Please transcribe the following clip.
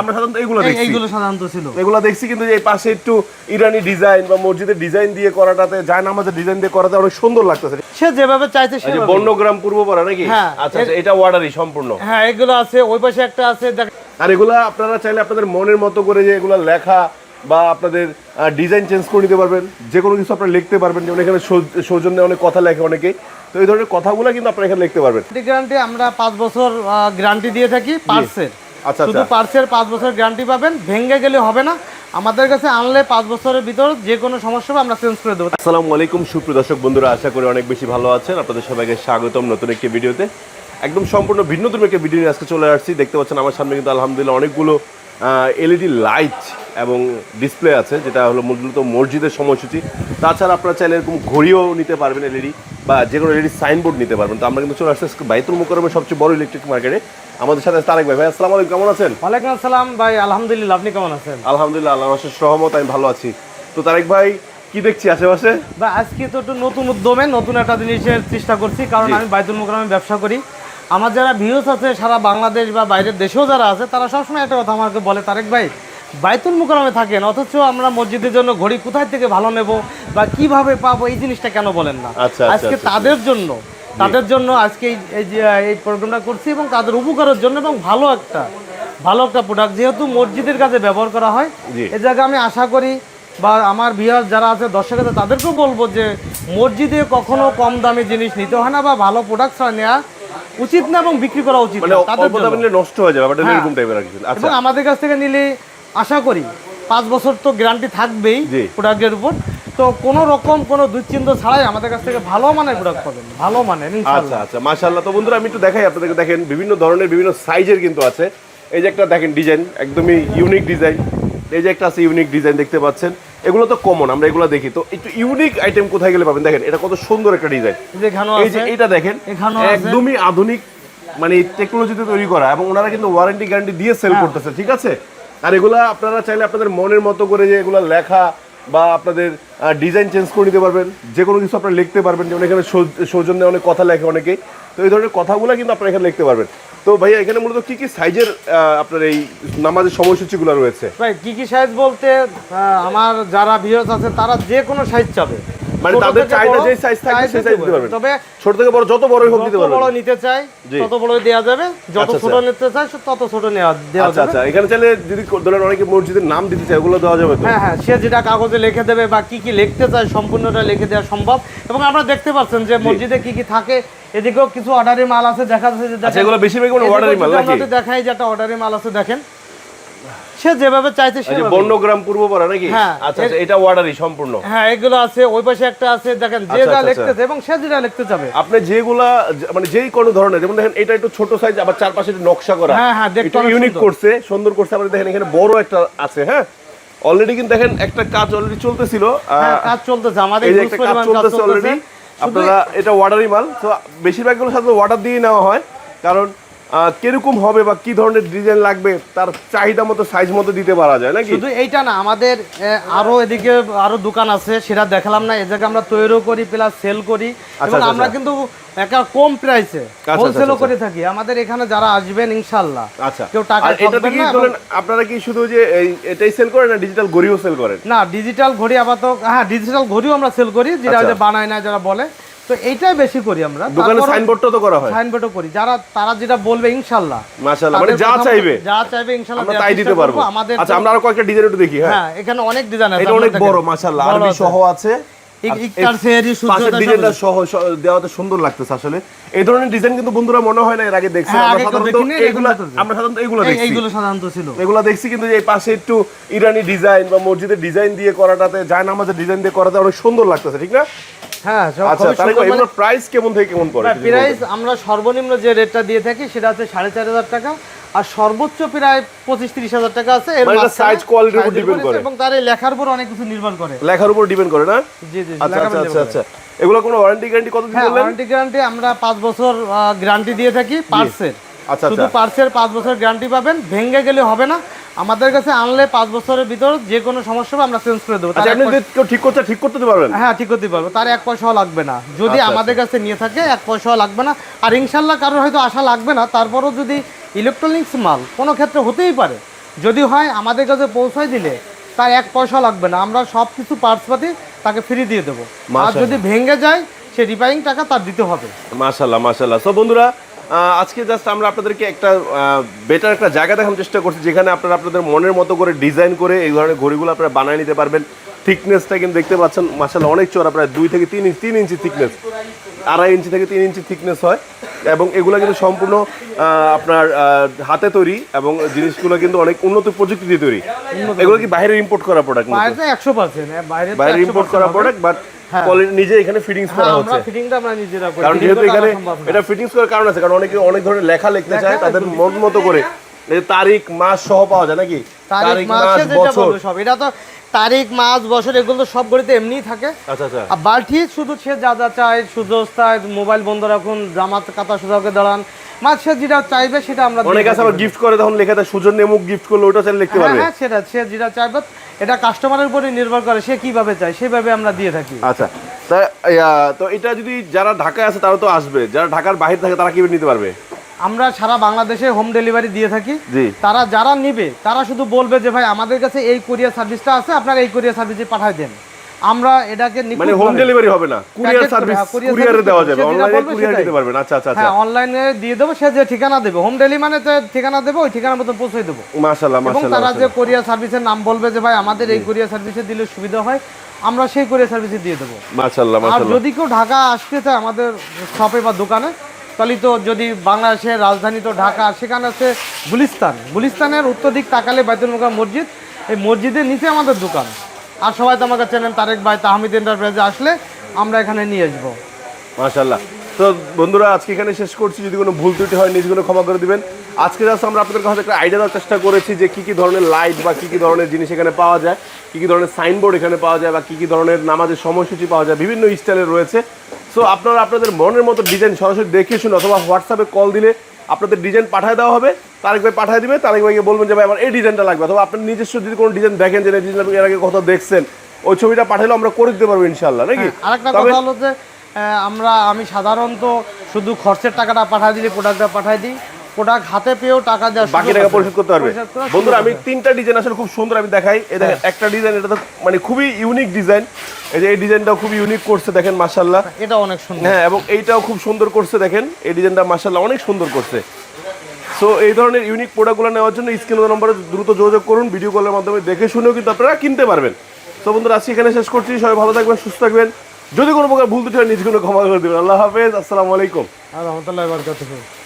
আমরা সাধারণত এগুলো দেখছি। এইগুলো সাধারণত ছিল। এগুলো দেখছি কিন্তু এই পাশে একটু ইরানি ডিজাইন বা মসজিদের ডিজাইন দিয়ে করাটাতে যায় নামাজের ডিজাইন দিয়ে করাতে অনেক সুন্দর লাগতেছে। সে যেভাবে চাইছে এই যে পূর্বপাড়া নাকি? হ্যাঁ, আচ্ছা আচ্ছা এটা ওয়ার্ডারই সম্পূর্ণ। হ্যাঁ এগুলো আছে ওই পাশে একটা আছে আর এগুলা আপনারা চাইলে আপনাদের মনের মতো করে যে এগুলা লেখা বা আপনাদের ডিজাইন চেঞ্জ করে নিতে পারবেন। যে কোনো কিছু আপনারা লিখতে পারবেন যেমন এখানে সৌজন্যে অনেক কথা লেখে অনেকেই। তো এই ধরনের কথাগুলো কিন্তু আপনারা এখানে লিখতে পারবেন। গ্যারান্টি আমরা পাঁচ বছর গ্যারান্টি দিয়ে থাকি আচ্ছা শুধু আচ্ছা। পার্সের পাঁচ বছর গ্যারান্টি পাবেন ভেঙে গেলে হবে না। আমাদের কাছে আনলে পাঁচ বছরের ভিতর যে কোনো সমস্যা আমরা চেঞ্জ করে দেবো। আসসালামু আলাইকুম সুপ্রিয় দর্শক বন্ধুরা আশা করি অনেক বেশি ভালো আছেন। আপনাদের সবাইকে স্বাগতম নতুন একটি ভিডিওতে। একদম সম্পূর্ণ ভিন্ন ধর্মী একটি ভিডিও নিয়ে আজকে চলে আসছি। দেখতে পাচ্ছেন আমার সামনে কিন্তু আলহামদুলিল্লাহ অনেকগুলো এলইডি লাইট এবং ডিসপ্লে আছে যেটা হলো মূলত মসজিদের সময়সূচি। তাছাড়া আপনারা চাইলে এরকম ঘড়িও নিতে পারবেন এলইডি বা যে কোনো এলইডি সাইনবোর্ড নিতে পারবেন। তো আমরা কিন্তু চলে আসছি বাইতুল মুকরমের সবচেয়ে বড় ইলেকট্রিক মার্কেটে আমাদের সাথে তারেক ভাই। ভাই আসসালামু আলাইকুম কেমন আছেন? ওয়ালাইকুম আসসালাম। ভাই আলহামদুলিল্লাহ আপনি কেমন আছেন? আলহামদুলিল্লাহ আল্লাহ রসের সহমত আমি ভালো আছি। তো তারেক ভাই কি দেখছি আশেপাশে? বা আজকে তো একটু নতুন উদ্যমে নতুন একটা জিনিসের চেষ্টা করছি কারণ আমি বাইতুল মোকরামে ব্যবসা করি। আমার যারা ভিউস আছে সারা বাংলাদেশ বা বাইরের দেশেও যারা আছে তারা সবসময় একটা কথা আমাকে বলে তারেক ভাই বাইতুল মোকরামে থাকেন অথচ আমরা মসজিদের জন্য ঘড়ি কোথায় থেকে ভালো নেব বা কীভাবে পাবো এই জিনিসটা কেন বলেন না? আচ্ছা, আচ্ছা, আজকে আচ্ছা, তাদের জন্য তাদের জন্য আজকে এই- যে এই প্রোগ্রামটা করছি এবং তাদের উপকারের জন্য এবং ভালো একটা ভালো একটা প্রোডাক্ট যেহেতু মসজিদের কাজে ব্যবহার করা হয়। এ জায়গায় আমি আশা করি বা আমার বিহার যারা আছে দর্শক আছে তাদেরকেও বলব যে মসজিদে কখনো কম দামি জিনিস নিতে হয় না বা ভালো প্রোডাক্ট নেওয়া উচিত না এবং বিক্রি করা উচিত মানে না তাদের নষ্ট হয়ে যাবে হ্যাঁ। এরকম টাইপের আচ্ছা। আমাদের কাছ থেকে নিলে আশা করি পাঁচ বছর তো গ্যারান্টি থাকবেই প্রোডাক্টের উপর। তো কোনো রকম কোনো দুশ্চিন্তা ছাড়াই আমাদের কাছ থেকে ভালো মানের প্রোডাক্ট পাবেন। ভালো মানের আচ্ছা আচ্ছা মাশাআল্লাহ। তো বন্ধুরা আমি একটু দেখাই আপনাদেরকে। দেখেন বিভিন্ন ধরনের বিভিন্ন সাইজের কিন্তু আছে। এই যে একটা দেখেন ডিজাইন একদমই ইউনিক ডিজাইন এই যে একটা আছে ইউনিক ডিজাইন দেখতে পাচ্ছেন। এগুলো তো কমন আমরা এগুলো দেখি। তো একটু ইউনিক আইটেম কোথায় গেলে পাবেন? দেখেন এটা কত সুন্দর একটা ডিজাইন এই যে এটা দেখেন একদমই আধুনিক মানে টেকনোলজিতে তৈরি করা। এবং ওনারা কিন্তু ওয়ারেন্টি গ্যারান্টি দিয়ে সেল হ্যাঁ। করতেছে ঠিক আছে? আর এগুলা আপনারা চাইলে আপনাদের মনের মতো করে যে এগুলো লেখা বা আপনাদের ডিজাইন চেঞ্জ করে নিতে পারবেন। যে কোনো কিছু আপনারা লিখতে পারবেন। যেমন এখানে সৌজন্যে অনেক কথা লেখে অনেকেই তো এই ধরনের কথাগুলো কিন্তু আপনারা এখানে লিখতে পারবেন। তো ভাইয়া, এখানে মূলত কি কি সাইজের আপনার এই নামাজের সময়সূচিগুলো রয়েছে? ভাই, কি কি সাইজ বলতে আমার যারা ভিউয়ার্স আছে, তারা যে কোনো সাইজ চাবে। মানে তাদের চাহিদা যে থাকবে সেই size দিতে পারবেন। তবে ছোট থেকে বড় যত বড়ই হোক দিতে যত পারবেন বড় নিতে চাই তত বড় দেওয়া যাবে। যত আচ্ছা, ছোট আচ্ছা। নিতে চাই তত ছোট নেওয়া দেওয়া আচ্ছা যাবে। আচ্ছা। এখানে চাইলে যদি ধরেন অনেকে মসজিদের নাম দিতে চায় ওগুলো দেওয়া যাবে তো? হ্যাঁ হ্যাঁ সে যেটা কাগজে লিখে দেবে বা কি কি লিখতে চায় সম্পূর্ণটা লিখে দেওয়া সম্ভব। এবং আপনারা দেখতে পাচ্ছেন যে মসজিদে কি কি থাকে এদিকেও কিছু অর্ডারি মাল আছে দেখা যাচ্ছে যে আচ্ছা এগুলো বেশিরভাগ মাল নাকি? দেখাই যে একটা অর্ডারি মাল আছে দেখেন। সে যেভাবে চাইছে এই যে সেভাবে বর্ণগ্রাম পূর্বপাড়া নাকি? হ্যাঁ, আচ্ছা আচ্ছা এটা ওয়ার্ডারই সম্পূর্ণ। হ্যাঁ এগুলো আছে ওই পাশে একটা আছে দেখেন যে আচ্ছা, যা আচ্ছা, লিখতেছে এবং সে যেটা লিখতে চাবে আপনি যেগুলা মানে যেই কোনো ধরনের যেমন দেখেন এটা একটু ছোট সাইজ আবার চারপাশে নকশা করা। হ্যাঁ, হ্যাঁ, দেখতে ইউনিক সুন্দর। করছে সুন্দর করছে আবার দেখেন এখানে বড় একটা আছে হ্যাঁ? অলরেডি কিন্তু দেখেন একটা কাজ অলরেডি চলতেছিল হ্যাঁ কাজ চলতেছে আমাদের যে একটা কাজ চলতেছে অলরেডি আপনারা এটা ওয়ার্ডারই মাল তো বেশিরভাগগুলো সাথে ওয়ার্ডার দিয়ে নেওয়া হয় কারণ কীরকম হবে বা কি ধরনের ডিজাইন লাগবে তার চাহিদা মতো সাইজ মতো দিতে পারা যায় নাকি শুধু এইটা না আমাদের আরও এদিকে আরও দোকান আছে সেটা দেখালাম না এই জায়গায় আমরা তৈরিও করি প্লাস সেল করি এবং আচ্ছা, আমরা আচ্ছা। কিন্তু একটা কম প্রাইসে আচ্ছা, হোলসেলও আচ্ছা। করে থাকি আমাদের এখানে যারা আসবেন ইনশাআল্লাহ আচ্ছা কেউ টাকা ঠকবেন কি না এবং- ধরেন আপনারা কি শুধু যে এই এটাই সেল করেন না ডিজিটাল ঘড়িও সেল করেন না ডিজিটাল ঘড়ি আপাতত হ্যাঁ ডিজিটাল ঘড়িও আমরা সেল করি যেটা আচ্ছা। যে বানায় না যারা বলে তো এইটাই বেশি করি আমরা। দোকানে সাইনবোর্ডটা তো করা হয়। সাইনবোর্ডও করি। যারা তারা যেটা বলবে ইনশাআল্লাহ। মাশাআল্লাহ মানে যা চাইবে। যা চাইবে ইনশাআল্লাহ আমরা তাই দিতে পারব। আমাদের আচ্ছা আমরা আরও কয়েকটা ডিজাইন একটু দেখি হ্যাঁ। হ্যাঁ এখানে অনেক ডিজাইন আছে এটা অনেক বড় মাশাআল্লাহ। আরবি সহ আছে। সুন্দর লাগতেছে আসলে। এই ধরনের ডিজাইন কিন্তু বন্ধুরা মনে হয় না এর আগে দেখছি। আমরা সাধারণত এগুলো তো- আমরা সাধারণত এগুলো এই- দেখছি। এইগুলো সাধারণত ছিল। এগুলো দেখছি কিন্তু এই পাশে একটু ইরানি ডিজাইন বা মসজিদের ডিজাইন দিয়ে করাটাতে যায় ডিজাইন দিয়ে করাতে অনেক সুন্দর লাগতেছে ঠিক না? হ্যাঁ আচ্ছা তাহলে এগুলোর প্রাইস কেমন থেকে কেমন পড়ে? প্রাইস আমরা সর্বনিম্ন যে রেটটা দিয়ে থাকি সেটা হচ্ছে সাড়ে চার হাজার টাকা। আর সর্বোচ্চ প্রায় পঁচিশ তিরিশ হাজার টাকা আছে। এর মানে এটা মাঝখানে উপর উপর করে। এবং তার লেখার উপর অনেক কিছু নির্ভর করে। লেখার উপর ডিপেন্ড করে না? জি জি আচ্ছা আচ্ছা আচ্ছা আচ্ছা। এগুলো কোনো ওয়ারেন্টি গ্যারান্টি কত দিন বললেন? ওয়ারেন্টি গ্যারান্টি আমরা পাঁচ বছর গ্যারান্টি দিয়ে থাকি পার্সের আচ্ছা শুধু আচ্ছা। পার্সের পাঁচ বছর গ্যারান্টি পাবেন ভেঙে গেলে হবে না। আমাদের কাছে আনলে পাঁচ বছরের ভিতর যে কোনো সমস্যা হবে আমরা চেঞ্জ করে দেবো। আচ্ছা ঠিক করতে ঠিক করতে পারবেন? হ্যাঁ ঠিক করতে পারব। তার এক পয়সাও লাগবে না। যদি আচ্ছা, আমাদের কাছে নিয়ে থাকে এক পয়সাও লাগবে না। আর ইনশাল্লাহ কারোর হয়তো আশা লাগবে না তারপরও যদি ইলেকট্রনিক্স মাল কোনো ক্ষেত্রে হতেই পারে। যদি হয় আমাদের কাছে পৌঁছায় দিলে তার এক পয়সা লাগবে না। আমরা সব কিছু পার্টসপাতি তাকে ফ্রি দিয়ে দেবো। আর যদি ভেঙে যায় সে রিপেয়ারিং টাকা তার দিতে হবে। মাশাল্লাহ মাশাল্লাহ সো বন্ধুরা আজকে জাস্ট আমরা আপনাদেরকে একটা বেটার একটা জায়গা দেখানোর চেষ্টা করছি যেখানে আপনারা আপনাদের মনের মতো করে ডিজাইন করে এই ধরনের ঘড়িগুলো আপনারা বানিয়ে নিতে পারবেন। থিকনেসটা কিন্তু দেখতে পাচ্ছেন মাশাল্লাহ অনেক চড়া প্রায় দুই থেকে তিন ইঞ্চি তিন ইঞ্চি থিকনেস আড়াই ইঞ্চি থেকে তিন ইঞ্চি থিকনেস হয়। এবং এগুলো কিন্তু সম্পূর্ণ আহ, আপনার হাতে তৈরি এবং জিনিসগুলো কিন্তু অনেক উন্নত প্রযুক্তি দিয়ে তৈরি। এগুলো কি বাইরে ইম্পোর্ট করা প্রোডাক্ট বাইরে একশো পার্সেন্ট বাইরে তো বাইরে 100% ইম্পোর্ট করা প্রোডাক্ট বাট। নিজে এখানে ফিটিংস করা হ্যাঁ, হচ্ছে। ফিটিংটা আমরা নিজেরা করি কারণ যেহেতু এখানে। এটা ফিটিংস করার কারণ আছে কারণ অনেকে অনেক ধরনের লেখা লিখতে চায় তাদের মন মতো করে। তারিখ মাস সহ পাওয়া যায় নাকি? তারিখ মাসে বলবে সব। এটা তো তারিখ মাস বছর এগুলো তো সব গড়িতে এমনিই থাকে। আচ্ছা আচ্ছা। আর বালতি শুধু সে যা যা চায় সুযোস্তায় মোবাইল বন্ধ রাখুন জামাত কাতা সুযোগে দাঁড়ান যেটা চাইবে সেটা আমরা অনেকে আছে আবার গিফট করে তখন লেখা নেমুক গিফট করলে ওটা চাইলে লিখতে হ্যাঁ পারবে। হ্যাঁ সেটা সে যেটা চাইবে এটা কাস্টমারের উপরে নির্ভর করে সে কীভাবে চায় সেভাবে আমরা দিয়ে থাকি। আচ্ছা তা তো এটা যদি যারা ঢাকায় আছে তারা তো আসবে। যারা ঢাকার বাইরে থাকে তারা কীভাবে নিতে পারবে? আমরা সারা বাংলাদেশে হোম ডেলিভারি দিয়ে থাকি। তারা যারা নিবে তারা শুধু বলবে যে ভাই আমাদের কাছে এই কোরিয়ার সার্ভিসটা আছে আপনারা এই কোরিয়ার সার্ভিসে পাঠায় দেন। আমরা এটাকে মানে হোম ডেলিভারি হবে না। কুরিয়ার সার্ভিস কুরিয়ারে দেওয়া যাবে অনলাইনে কুরিয়ার দিতে পারবেন আচ্ছা আচ্ছা আচ্ছা হ্যাঁ অনলাইনে দিয়ে দেবো সে যে ঠিকানা দেবে হোম ডেলিভারি যে ঠিকানা দেবে ওই ঠিকানা মতো পৌঁছে দেবো। মাশাআল্লাহ মাশাআল্লাহ তারা যে কোরিয়ার সার্ভিসের নাম বলবে যে ভাই আমাদের এই কোরিয়ার সার্ভিসে দিলে সুবিধা হয় আমরা সেই কোরিয়ার সার্ভিসে দিয়ে দেবো। মাশাআল্লাহ মাশাআল্লাহ। আর যদি কেউ ঢাকা আসতে চায় আমাদের শপে বা দোকানে তাহলে তো যদি বাংলাদেশের রাজধানী তো ঢাকা সেখানে আছে গুলিস্তান। গুলিস্তানের উত্তর দিক তাকালে বাইতুল মুকাম মসজিদ। এই মসজিদের নিচে আমাদের দোকান। আর সবাই তো আমাকে চেনেন, তারেক ভাই, তাহমিদ এন্টারপ্রাইজে আসলে আমরা এখানে নিয়ে আসব। মাশাল্লাহ তো বন্ধুরা, আজকে এখানে শেষ করছি। যদি কোনো ভুল ত্রুটি হয় নিজগুলো ক্ষমা করে দিবেন। আজকে জাস্ট আমরা আপনাদের কাছে একটা আইডিয়া দেওয়ার চেষ্টা করেছি যে কী কী ধরনের লাইট বা কী কী ধরনের জিনিস এখানে পাওয়া যায়, কী কী ধরনের সাইনবোর্ড এখানে পাওয়া যায় বা কী কী ধরনের নামাজের সময়সূচি পাওয়া যায়, বিভিন্ন স্টাইলের রয়েছে। সো আপনারা আপনাদের মনের মতো ডিজাইন সরাসরি দেখে শুনে অথবা হোয়াটসঅ্যাপে কল দিলে আপনাদের ডিজাইন পাঠিয়ে দেওয়া হবে তারেক ভাই পাঠিয়ে দিবে তারেক ভাইকে বলবেন যে ভাই আমার এই ডিজাইনটা লাগবে। অথবা আপনার নিজস্ব যদি কোনো ডিজাইন দেখেন যে ডিজাইন আপনি এর আগে কোথাও দেখছেন ওই ছবিটা পাঠালে আমরা করে দিতে পারব ইনশাল্লাহ নাকি? আরেকটা তবে- কথা হলো যে আহ, আমরা আমি সাধারণত শুধু খরচের টাকাটা পাঠিয়ে দিলে প্রোডাক্টটা পাঠিয়ে দিই। প্রোডাক্ট হাতে পেয়েও টাকা দেওয়ার বাকি টাকা পরিশোধ করতে পারবে। বন্ধুরা আমি তিনটা ডিজাইন আসলে খুব সুন্দর আমি দেখাই। এই দেখেন একটা ডিজাইন এটা তো মানে খুবই ইউনিক ডিজাইন এই যে এই ডিজাইনটাও খুব ইউনিক করছে দেখেন মাশাল্লাহ এটা অনেক সুন্দর। হ্যাঁ এবং এইটাও খুব সুন্দর করছে দেখেন এই ডিজাইনটা মাশাল্লাহ অনেক সুন্দর করছে। সো এই ধরনের ইউনিক প্রোডাক্টগুলো নেওয়ার জন্য স্ক্রিন নম্বরে দ্রুত যোগাযোগ করুন ভিডিও কলের মাধ্যমে দেখে শুনেও কিন্তু আপনারা কিনতে পারবেন। তো বন্ধুরা আজকে এখানে শেষ করছি সবাই ভালো থাকবেন সুস্থ থাকবেন। যদি কোনো প্রকার ভুল ত্রুটি হয় নিজ কোনো ক্ষমা করে দেবেন। আল্লাহ হাফেজ আসসালামু আলাইকুম। বারকাতুহু।